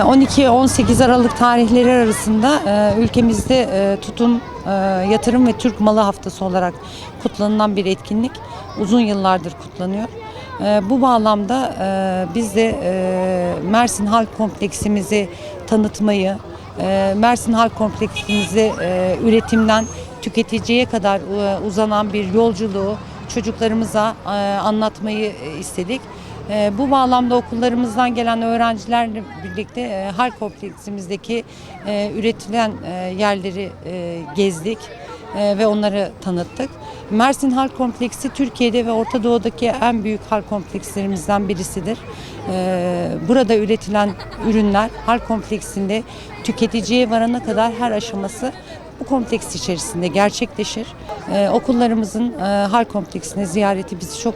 12-18 Aralık tarihleri arasında e, ülkemizde e, tutum, e, yatırım ve Türk malı haftası olarak kutlanılan bir etkinlik. Uzun yıllardır kutlanıyor. Bu bağlamda biz de Mersin Halk Kompleksimizi tanıtmayı, Mersin Halk Kompleksimizi üretimden tüketiciye kadar uzanan bir yolculuğu çocuklarımıza anlatmayı istedik. E, Bu bağlamda okullarımızdan gelen öğrencilerle birlikte e, Halk Kompleksimizdeki e, üretilen e, yerleri gezdik ve onları tanıttık. Mersin Halk Kompleksi Türkiye'de ve Orta Doğu'daki en büyük halk komplekslerimizden birisidir. E, Burada üretilen ürünler halk kompleksinde tüketiciye varana kadar her aşaması bu kompleks içerisinde gerçekleşir. E, okullarımızın halk kompleksine ziyareti bizi çok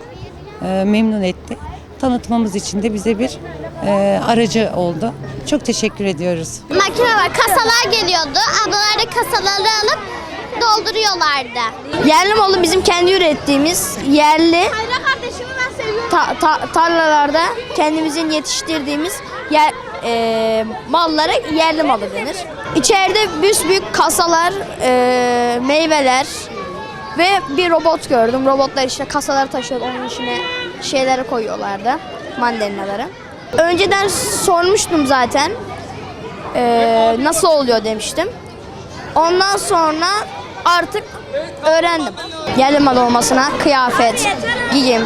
memnun etti. Tanıtmamız için de bize bir e, aracı oldu. Çok teşekkür ediyoruz. Makine var. Kasalar geliyordu. Ablalar da kasaları alıp dolduruyorlardı. Yerli malı bizim kendi ürettiğimiz yerli Hayra kardeşimi ben seviyorum. ta- ta- tarlalarda kendimizin yetiştirdiğimiz yer, e, mallara yerli malı denir. İçeride büyük kasalar, e, meyveler ve bir robot gördüm. Robotlar işte kasaları taşıyor, onun içine şeyleri koyuyorlardı, mandalinaları. Önceden sormuştum zaten e, nasıl oluyor demiştim. Ondan sonra artık öğrendim. Yerli mal olmasına kıyafet, giyim,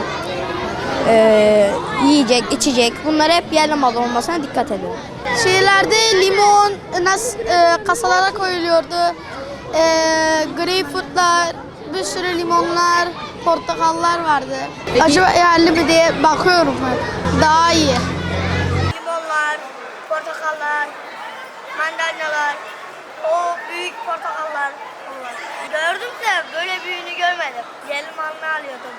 e, yiyecek, içecek bunlar hep yerli mal olmasına dikkat ediyorum. Şeylerde limon nas, e, kasalara koyuluyordu. E, greyfurtlar, bir sürü limonlar, portakallar vardı. Acaba yerli mi diye bakıyorum ben. Daha iyi. limonlar, portakallar, mandalinalar, o büyük portakallar. Gördüm de böyle büyüğünü görmedim. Yerli malını alıyordum.